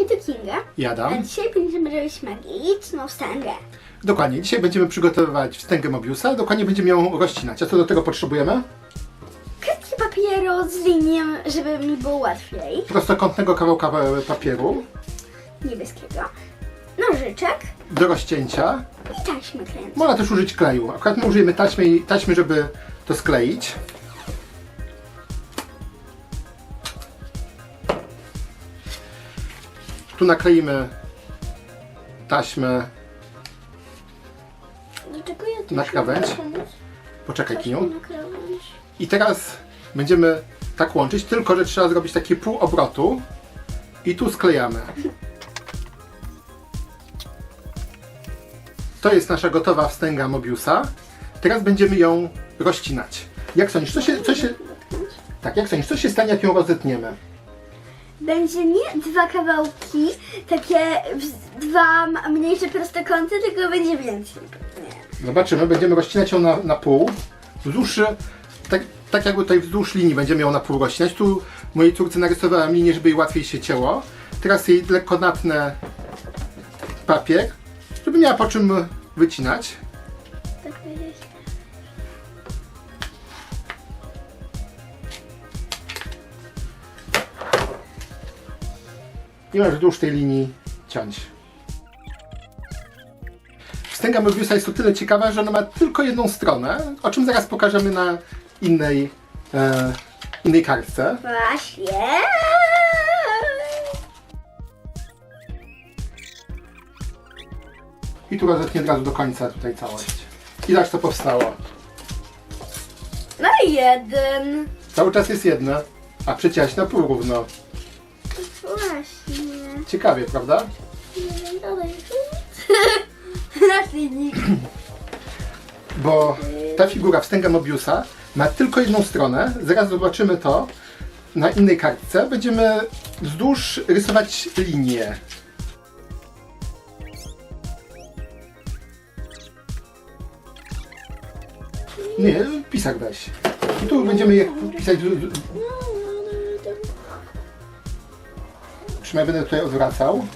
Hito Kinga. A Jadam. dzisiaj będziemy robić magiczną wstęgę. Dokładnie. Dzisiaj będziemy przygotowywać wstęgę Mobiusa. Dokładnie będziemy ją rozcinać. A co do tego potrzebujemy? Kredki papieru z linią, żeby mi było łatwiej. Prostokątnego kawałka papieru Niebieskiego. Nożyczek do rozcięcia. i taśmy klęczą. Można też użyć kleju. Akurat my użyjemy taśmy, taśmy żeby to skleić. Tu nakleimy taśmę. Ja tu Na muszę krawędź? Poczekaj, na krawędź. I teraz będziemy tak łączyć, tylko że trzeba zrobić takie pół obrotu i tu sklejamy. To jest nasza gotowa wstęga Mobiusa. Teraz będziemy ją rozcinać. Jak sądzisz, co się, co się, tak, jak sądzisz, co się stanie, jak ją rozetniemy? Będzie nie dwa kawałki, takie dwa mniejsze prostokąty, tylko będzie więcej. Nie. Zobaczymy, będziemy rozcinać ją na, na pół. Wzdłuż, e, tak, tak jakby tutaj wzdłuż linii będziemy ją na pół rozcinać. Tu mojej córce narysowałem linię, żeby jej łatwiej się cięło. Teraz jej lekko natnę papier, żeby miała po czym wycinać. I masz wzdłuż tej linii ciąć. Wstęga Möbiusa jest o tyle ciekawa, że ona ma tylko jedną stronę, o czym zaraz pokażemy na innej, e, innej kartce. Właśnie. I tu rozetnie od razu do końca tutaj całość. I tak to powstało. No i jeden. Cały czas jest jedna, a przeciąć na pół równo. Ciekawie, prawda? Linijek. Bo ta figura wstęga Mobiusa ma tylko jedną stronę. Zaraz zobaczymy to na innej kartce. Będziemy wzdłuż rysować linię. Nie, pisak weź. I tu będziemy je pisać. Trzymaj, będę tutaj odwracał.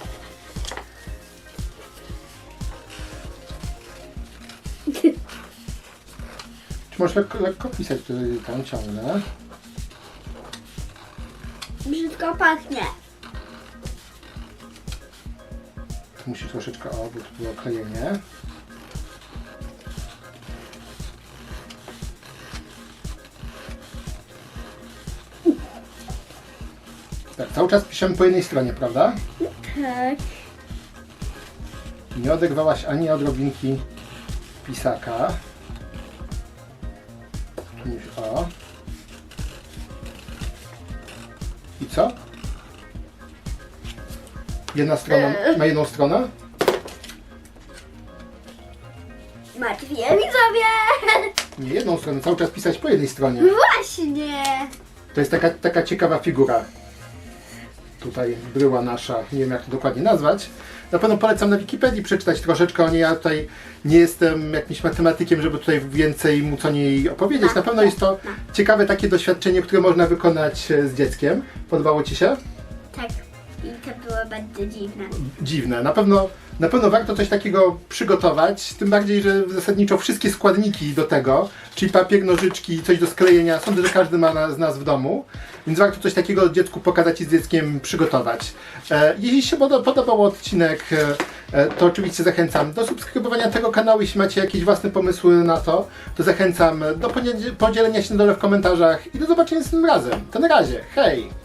Czy możesz lekko, lekko pisać tutaj tam ciągle? Brzydko pachnie. Tu musi troszeczkę, o, bo tu było klejenie. Tak, cały czas piszemy po jednej stronie, prawda? Tak. Nie oderwałaś ani odrobinki pisaka. Już, o. I co? Jedna strona, Eee. na jedną stronę? Martwię widzowie. Nie jedną stronę, cały czas pisać po jednej stronie. Właśnie. To jest taka, taka ciekawa figura. Tutaj bryła nasza, nie wiem jak to dokładnie nazwać. Na pewno polecam na Wikipedii przeczytać troszeczkę o niej. Ja tutaj nie jestem jakimś matematykiem, żeby tutaj więcej móc o niej opowiedzieć. Na pewno jest to ciekawe takie doświadczenie, które można wykonać e, z dzieckiem. Podobało Ci się? Tak. I to było bardzo dziwne. Dziwne. Na pewno, na pewno warto coś takiego przygotować, tym bardziej, że zasadniczo wszystkie składniki do tego, czyli papier, nożyczki, coś do sklejenia, sądzę, że każdy ma na, z nas w domu, więc warto coś takiego dziecku pokazać i z dzieckiem przygotować. E, jeśli się poda- podobał odcinek, e, e, to oczywiście zachęcam do subskrybowania tego kanału, jeśli macie jakieś własne pomysły na to, to zachęcam do podzie- podzielenia się na dole w komentarzach i do zobaczenia następnym razem. To na razie, hej!